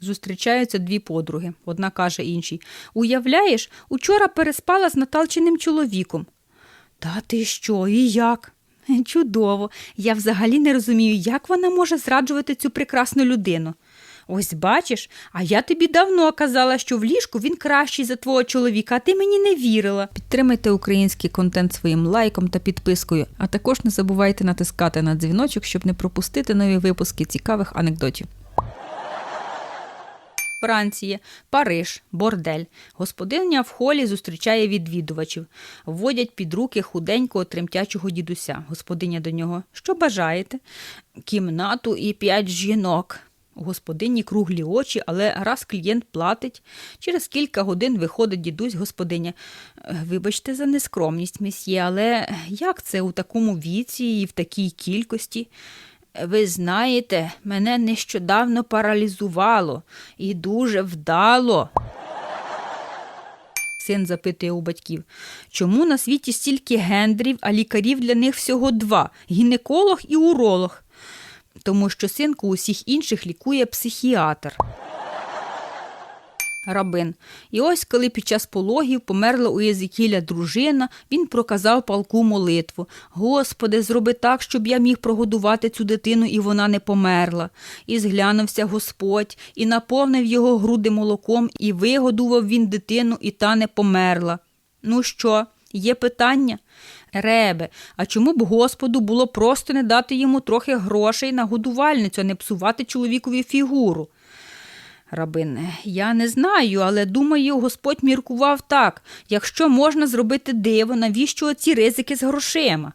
Зустрічаються дві подруги. Одна каже іншій: Уявляєш, учора переспала з Наталчиним чоловіком. Та ти що, і як? «Е, Чудово. Я взагалі не розумію, як вона може зраджувати цю прекрасну людину. Ось бачиш, а я тобі давно казала, що в ліжку він кращий за твого чоловіка, а ти мені не вірила. Підтримайте український контент своїм лайком та підпискою, а також не забувайте натискати на дзвіночок, щоб не пропустити нові випуски цікавих анекдотів. Франція, Париж, бордель. Господиня в холі зустрічає відвідувачів. Вводять під руки худенького тремтячого дідуся. Господиня до нього. Що бажаєте? Кімнату і п'ять жінок. У господині круглі очі, але раз клієнт платить. Через кілька годин виходить дідусь господиня. «Е, Вибачте за нескромність, месьє, але як це у такому віці і в такій кількості? Ви знаєте, мене нещодавно паралізувало і дуже вдало. Син запитує у батьків, чому на світі стільки гендрів, а лікарів для них всього два гінеколог і уролог? Тому що синку усіх інших лікує психіатр. Рабин. І ось, коли під час пологів померла у Єзикіля дружина, він проказав палку молитву. Господи, зроби так, щоб я міг прогодувати цю дитину, і вона не померла. І зглянувся Господь, і наповнив його груди молоком, і вигодував він дитину, і та не померла. Ну що, є питання? Ребе, а чому б Господу було просто не дати йому трохи грошей на годувальницю, а не псувати чоловікові фігуру? Рабин, я не знаю, але думаю, Господь міркував так. Якщо можна зробити диво, навіщо оці ризики з грошима?